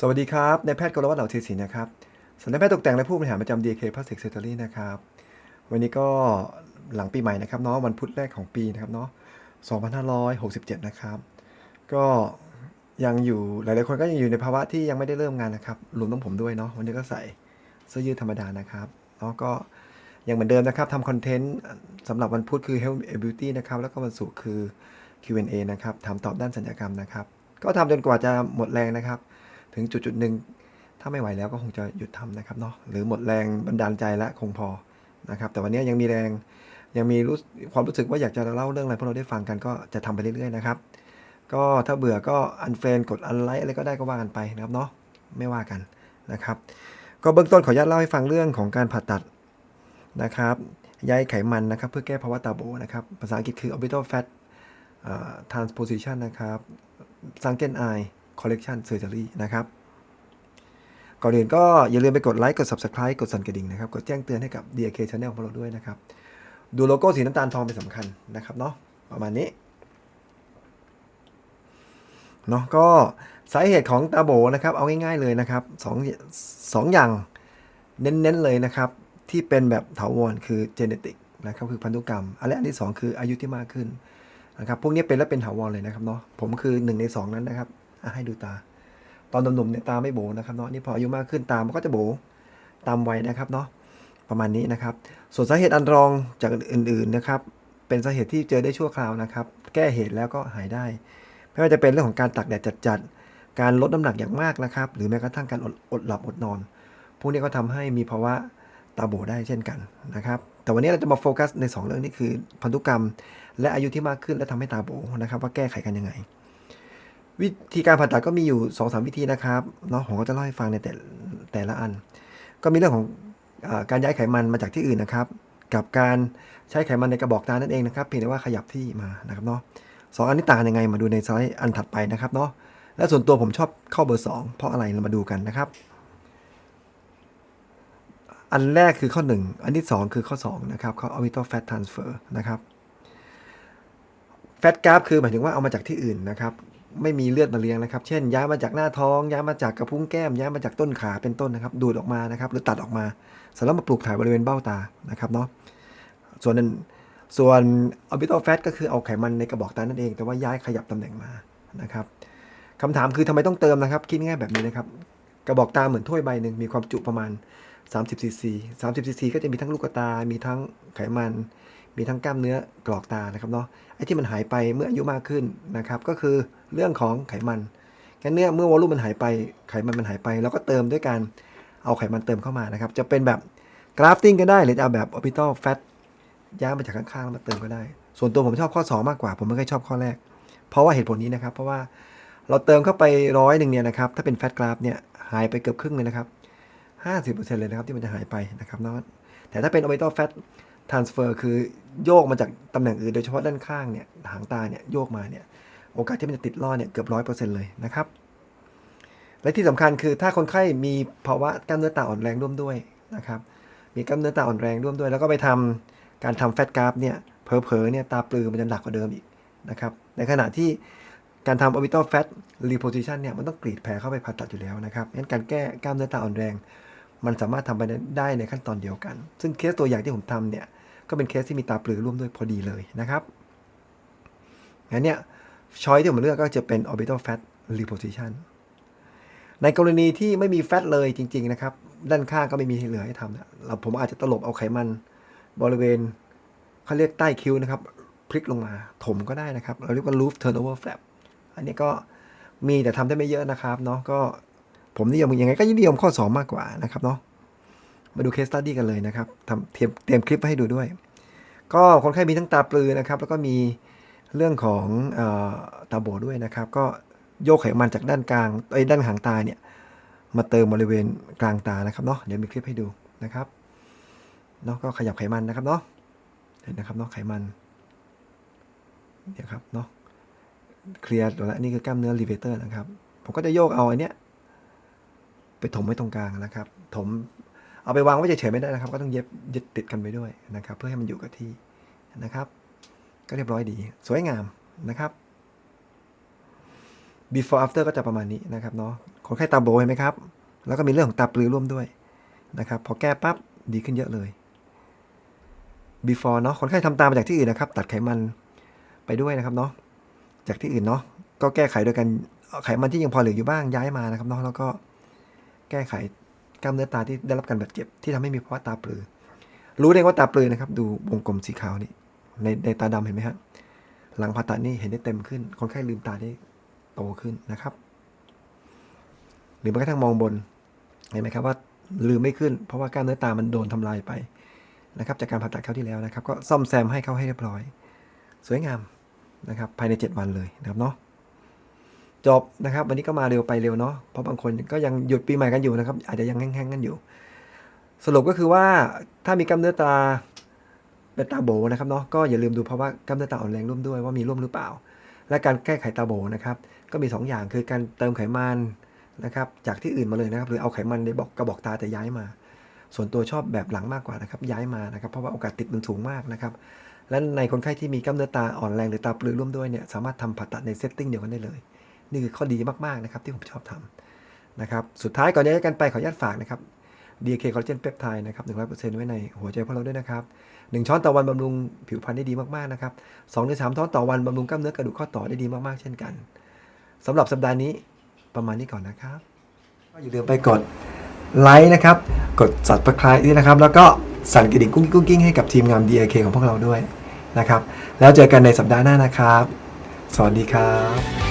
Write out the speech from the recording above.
สวัสดีครับนายแพทย์กรวัตเหล่าเทศศิลป์นะครับสำนักแพทย์ตกแต่งและผู้บริหารประจำ DK Plastic Surgery นะครับ วันนี้ก็หลังปีใหม่นะครับเนาะวันพุธแรกของปีนะครับเนาะ2567 นะครับ ก็ยังอยู่หลายๆคนก็ยังอยู่ในภาวะที่ยังไม่ได้เริ่มงานนะครับรวมทั้งผมด้วยเนาะวันนี้ก็ใส่เสื้อยืดธรรมดานะครับแล้วก็ยังเหมือนเดิมนะครับทำคอนเทนต์สำหรับวันพุธคือ Health and Beauty นะครับแล้วก็วันศุกร์คือ Q&A นะครับถามตอบด้านสัญญกรรมนะครับ ก็ทำจนกว่าจะหมดแรงนะครับ ถึงจุดจุดหนึ่งถ้าไม่ไหวแล้วก็คงจะหยุดทำนะครับเนาะหรือหมดแรงบันดาลใจแล้วคงพอนะครับ แต่วันนี้ยังมีแรงยังมีรู้ความรู้สึกว่าอยากจะเล่าเรื่องอะไรพวกเราได้ฟังกันก็จะทำไปเรื่อยๆนะครับ ก็ถ้าเบื่อก็อันเฟรนกดอันไลค์อะไรก็ได้ก็ว่ากันไปนะครับเนาะไม่ว่ากันนะครับ ก็เบื้องต้นขออนุญาตเล่าให้ฟังเรื่องของการผ่าตัดนะครับย้ายไขมันนะครับเพื่อแก้ภาวะตาโบนะครับ ภาษาอังกฤษคือ orbital fat transposition นะครับ sunken eye correction surgery นะครับ ก่อนอื่นก็อย่าลืมไปกดไลค์ กด subscribe กดสั่นกระดิ่งนะครับ กดแจ้งเตือนให้กับ DK Channel ของเราด้วยนะครับ ดูโลโก้สีน้ำตาลทองเป็นสำคัญนะครับเนาะประมาณนี้เนาะก็สาเหตุของตาโบนะครับ เอาง่ายๆเลยนะครับสองสองอย่างเน้นๆเลยนะครับ ที่เป็นแบบถาวรคือ genetic นะครับคือพันธุกรรมอันและอันที่สองคืออายุที่มากขึ้นนะครับพวกนี้เป็นแล้วเป็นถาวรเลยนะครับเนาะผมคือหนึ่งในสองนั้นนะครับ ให้ดูตา ตอนหนุ่มๆเนี่ยตาไม่โบนะครับเนาะนี่พออายุมากขึ้นตามันก็จะโบตามวัยนะครับเนาะประมาณนี้นะครับ ส่วนสาเหตุอันรองจากอื่น ๆนะครับ เป็นสาเหตุที่เจอได้ชั่วคราวนะครับ แก้เหตุแล้วก็หายได้ ไม่ว่าจะเป็นเรื่องของการตากแดดจัดๆ การลดน้ำหนักอย่างมากนะครับ หรือแม้กระทั่งการอดอดหลับอดนอน พวกนี้ก็ทำให้มีภาวะตาโบได้เช่นกันนะครับ แต่วันนี้เราจะมาโฟกัสใน 2 เรื่องนี้คือพันธุกรรม และอายุที่มากขึ้นและทำให้ตาโบนะครับ ว่าแก้ไขกันยังไง วิธีการผ่าตัดก็มีอยู่2อสวิธีนะครับเนาะผมก็จะเล่าให้ฟังในแต่แต่ละอัน ก็มีเรื่องของอการย้ายไขมันมาจากที่อื่นนะครับ กับการใช้ไขมันในกระบอกตานั่นเองนะครับ เพียงแต่ว่าขยับที่มานะครับเนาะสองอันนี้ต่างยังไงมาดูในสไลด์อันถัดไปนะครับเนาะและส่วนตัวผมชอบเข้าเบอร์ 2 เพราะอะไรเรามาดูกันนะครับ อันแรกคือข้อ 1 อันที่ 2 คือข้อ 2 นะครับข้อ orbital fat transfer นะครับแฟตกราฟคือหมายถึงว่าเอามาจากที่อื่นนะครับ ไม่มีเลือดมาเลี้ยงนะครับ เช่น ย้ายมาจากหน้าท้องย้ายมาจากกระพุ้งแก้มย้ายมาจากต้นขาเป็นต้นนะครับ ดูดออกมานะครับ หรือตัดออกมาเสร็จแล้วมาปลูกถ่ายบริเวณเบ้าตานะครับเนาะส่วนนั้นส่วน orbital fat ก็คือเอาไขมันในกระบอกตานั่นเอง แต่ว่าย้ายขยับตำแหน่งมานะครับคำถามคือทำไมต้องเติมนะครับ คิดง่ายแบบนี้นะครับ กระบอกตาเหมือนถ้วยใบหนึ่งมีความจุประมาณ30 cc 30 cc ก็จะมีทั้งลูกตา มีทั้งไขมัน มีทั้งกล้ามเนื้อกรอกตานะครับเนาะไอ้ที่มันหายไปเมื่ออายุมากขึ้นนะครับก็คือเรื่องของไขมันงั้นเนี่ยเมื่อวอลลุ่มมันหายไปไขมันมันหายไปเราก็เติมด้วยการเอาไขมันเติมเข้ามานะครับ จะเป็นแบบกราฟติ้งก็ได้หรือจะเอาแบบ orbital fat ย้ายมาจากข้างๆแล้วมาเติมก็ได้ ส่วนตัวผมชอบข้อ 2 มากกว่า ผมไม่ค่อยชอบข้อแรก เพราะว่าเหตุผลนี้นะครับ เพราะว่าเราเติมเข้าไปร้อยหนึ่งเนี่ยนะครับถ้าเป็นแฟตกราฟเนี่ยหายไปเกือบครึ่งเลยนะครับ50%เลยนะครับที่มันจะหายไปนะครับเนาะแต่ถ้าเป็น orbital fat transfer คือโยกมาจากตำแหน่งอื่นโดยเฉพาะด้านข้างเนี่ยหางตาเนี่ยโยกมาเนี่ยโอกาสที่มันจะติดล่อเนี่ยเกือบร้อยเปอร์เซ็นต์เลยนะครับ และที่สำคัญคือถ้าคนไข้มีภาวะกล้ามเนื้อตาอ่อนแรงร่วมด้วยนะครับ มีกล้ามเนื้อตาอ่อนแรงร่วมด้วย แล้วก็ไปทำการทำแฟตกราฟเนี่ยเผลอๆเนี่ยตาปลือมันจะหนักกว่าเดิมอีกนะครับ ในขณะที่การทำ orbital fat reposition เนี่ยมันต้องกรีดแผลเข้าไปผ่าตัดอยู่แล้วนะครับงั้นการแก้กล้ามเนื้อตาอ่อนแรง มันสามารถทำไปได้ในขั้นตอนเดียวกัน ซึ่งเคสตัวอย่างที่ผมทำเนี่ย ก็เป็นเคสที่มีตาปลือร่วมด้วยพอดีเลยนะครับงั้นเนี่ยช้อยที่ผมเลือกก็จะเป็น orbital fat reposition ในกรณีที่ไม่มีแฟตเลยจริง ๆ นะครับ ด้านข้างก็ไม่มีเหลือให้ทำนะเราผมอาจจะตลบเอาไขมันบริเวณเขาเรียกใต้คิ้วนะครับ พลิกลงมาถมก็ได้นะครับ เราเรียกว่า roof turnover flap อันนี้ก็มีแต่ทำได้ไม่เยอะนะครับเนาะก็ผมนิยมยังไงก็นิยมข้อ 2 มากกว่านะครับเนาะ มาดูเคสตัดดี้กันเลยนะครับทำเตรียมเตรียมคลิปไว้ให้ดูด้วย ก็คนไข้มีทั้งตาปลือนะครับ แล้วก็มีเรื่องของออตาโบด้วยนะครับ ก็โยกไขมันจากด้านกลางไอ้ด้านหางตาเนี่ยมาเติมบริเวณกลางตานะครับเนาะเดี๋ยวมีคลิปให้ดูนะครับเนาะก็ขยับไขมันนะครับเนาะเห็นนะครับเนาะไขมันเดี๋ยวครับเนาะเคลียร์ตัวแล้วนี่คือกล้ามเนื้อรีเวเตอร์นะครับ ผมก็จะโยกเอาอันเนี้ยไปถมไว้ตรงกลางนะครับ ถม เอาไปวางไว้เฉยๆไม่ได้นะครับ ก็ต้องเย็บยึดติดกันไปด้วยนะครับ เพื่อให้มันอยู่กับที่นะครับ ก็เรียบร้อยดี สวยงามนะครับ before after ก็จะประมาณนี้นะครับเนาะคนไข้ตาโบเห็นไหมครับ แล้วก็มีเรื่องของตาปลือร่วมด้วยนะครับ พอแก้ปั๊บดีขึ้นเยอะเลย before เนาะคนไข้ทำตามาจากที่อื่นนะครับ ตัดไขมันไปด้วยนะครับเนาะจากที่อื่นเนาะก็แก้ไขโดยการไขมันที่ยังพอเหลืออยู่บ้างย้ายมานะครับเนาะแล้วก็แก้ไข กล้ามเนื้อตาที่ได้รับการบาดเจ็บที่ทำให้มีภาวะตาปลือ รู้ได้ว่าตาปลือนะครับ ดูวงกลมสีขาวนี่ในในตาดำเห็นไหมฮะหลังผ่าตัดนี่เห็นได้เต็มขึ้น คนไข้ลืมตาได้โตขึ้นนะครับ หรือแม้กระทั่งมองบนเห็นไหมครับว่าลืมไม่ขึ้น เพราะว่ากล้ามเนื้อตามันโดนทำลายไปนะครับ จากการผ่าตัดคราวที่แล้วนะครับ ก็ซ่อมแซมให้เขาให้เรียบร้อย สวยงามนะครับ ภายใน 7 วันเลยนะครับเนาะ จบนะครับ วันนี้ก็มาเร็วไปเร็วเนาะเพราะบางคนก็ยังหยุดปีใหม่กันอยู่นะครับ อาจจะยังแห้งๆกันอยู่ สรุปก็คือว่าถ้ามีกล้ามเนื้อตาเป็นตาโบนะครับเนาะก็อย่าลืมดูเพราะว่ากล้ามเนื้อตาอ่อนแรงร่วมด้วยว่ามีร่วมหรือเปล่า และการแก้ไขตาโบนะครับ ก็มี 2 อย่างคือการเติมไขมันนะครับ จากที่อื่นมาเลยนะครับ หรือเอาไขมันในบอกกระบอกตาแต่ย้ายมา ส่วนตัวชอบแบบหลังมากกว่านะครับ ย้ายมานะครับ เพราะว่าโอกาสติดมันสูงมากนะครับและในคนไข้ที่มีกล้ามเนื้อตาอ่อนแรงหรือตาปลือร่วมด้วยเนี่ยสามารถทำผ่าตัดในเซตติ้งเดียวกันได้เลย นี่คือข้อดีมากๆนะครับที่ผมชอบทำนะครับ สุดท้ายก่อนจะให้กันไปขออนุญาตฝากนะครับ DK คอลลาเจนเปปไทด์นะครับ100%ไว้ในหัวใจพวกเราด้วยนะครับ 1 ช้อนต่อวันบำรุงผิวพรรณได้ดีมากๆนะครับ2ถึง3ช้อนต่อวันบำรุงกล้ามเนื้อกระดูกข้อต่อได้ดีมากๆเช่นกันสำหรับสัปดาห์นี้ประมาณนี้ก่อนนะครับก็อย่าลืมไปกดไลค์นะครับ กด subscribe ด้วยนะครับ แล้วก็สั่นกระดิ่งกุ้งกิ้งกุ้งกิ้งให้กับทีมงาน DK ของพวกเราด้วยนะครับ แล้วเจอกันในสัปดาห์หน้านะครับ สวัสดีครับ